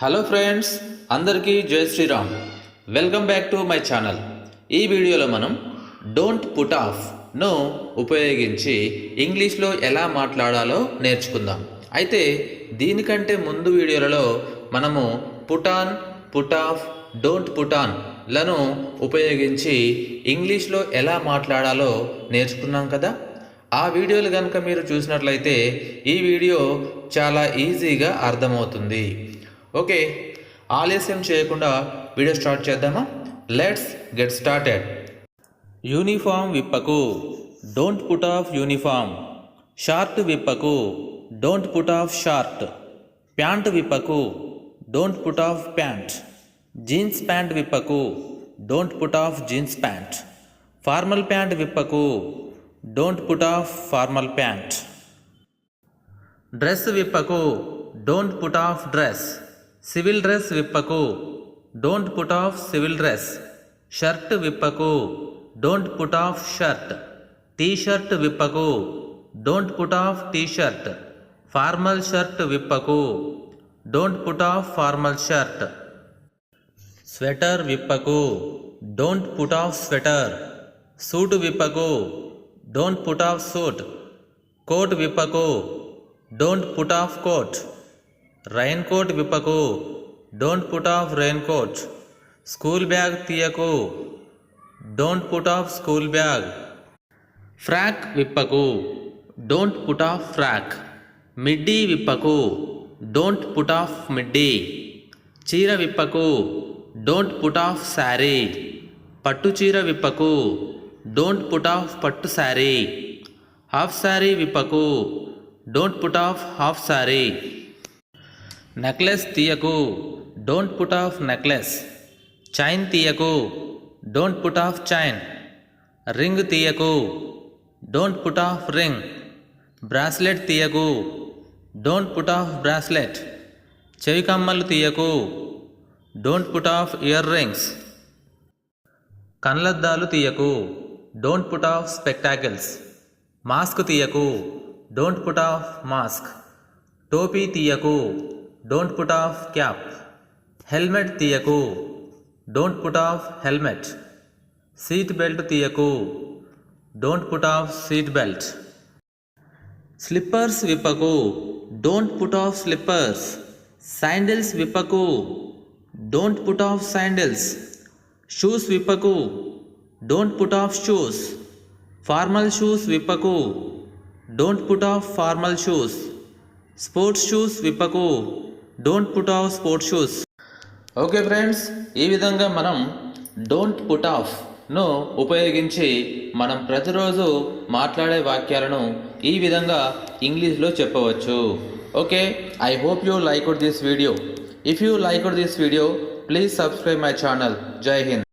Hello friends అందరికీ జై Sriram. Welcome back to my channel ఈ వీడియోలో మనం డోంట్ పుట్ ఆఫ్ను ఉపయోగించి ఇంగ్లీష్లో ఎలా మాట్లాడాలో నేర్చుకుందాం. అయితే దీనికంటే ముందు వీడియోలలో మనము put on put off don't పుటాన్లను ఉపయోగించి ఇంగ్లీష్లో ఎలా మాట్లాడాలో నేర్చుకున్నాం కదా? ఆ వీడియోలు కనుక మీరు చూసినట్లయితే ఈ వీడియో చాలా ఈజీగా అర్థమవుతుంది. ఓకే ఆలస్యం చేయకుండా వీడియో స్టార్ట్ చేద్దామా? Let's get started uniform విప్పకు. Don't put off uniform short విప్పకు. Don't put off short pant విప్పకు. Don't put off pant jeans pant విప్పకు. Don't put off jeans pant formal pant విప్పకు. Don't put off formal pant dress విప్పకు. Don't put off dress civil dress విప్పకు don't put off civil dress shirt విప్పకు don't put off shirt T shirt విప్పకు don't put off T shirt formal shirt విప్పకు don't put off formal shirt sweater విప్పకు don't put off sweater suit విప్పకు don't put off suit coat విప్పకు don't put off coat raincoat విప్పకు. Don't put off raincoat school bag తీయకు. Don't put off school bag. Frock విప్పకు. Don't put off frock. Middy విప్పకు. Don't put off middy. చీర విప్పకు. Don't put off sari. పట్టు చీర విప్పకు. Don't put off pattu sari. Half sari విప్పకు. Don't put off half sari. Necklace తీయకు. Don't put off necklace chain తీయకు. Don't put off chain ring తీయకు. Don't put off ring bracelet తీయకు. Don't put off bracelet చెవి కమ్మలు తీయకు. Don't put off earrings కళ్ళద్దాలు తీయకు. Don't put off spectacles mask తీయకు. Don't put off mask టోపీ తీయకు. Don't put off cap helmet తీయకు. Don't put off helmet seat belt తీయకు. Don't put off seat belt slippers విప్పకు. Don't put off slippers sandals విప్పకు. Don't put off sandals shoes విప్పకు. Don't put off shoes formal shoes విప్పకు. Don't put off formal shoes sports shoes విప్పకు. Don't put off sports shoes okay friends ఈ విధంగా మనం don't put ఆఫ్ను ఉపయోగించి మనం ప్రతిరోజు మాట్లాడే వాక్యాలను ఈ విధంగా ఇంగ్లీష్లో చెప్పవచ్చు. Okay I hope you like this video if you like this video please subscribe my channel జై హింద్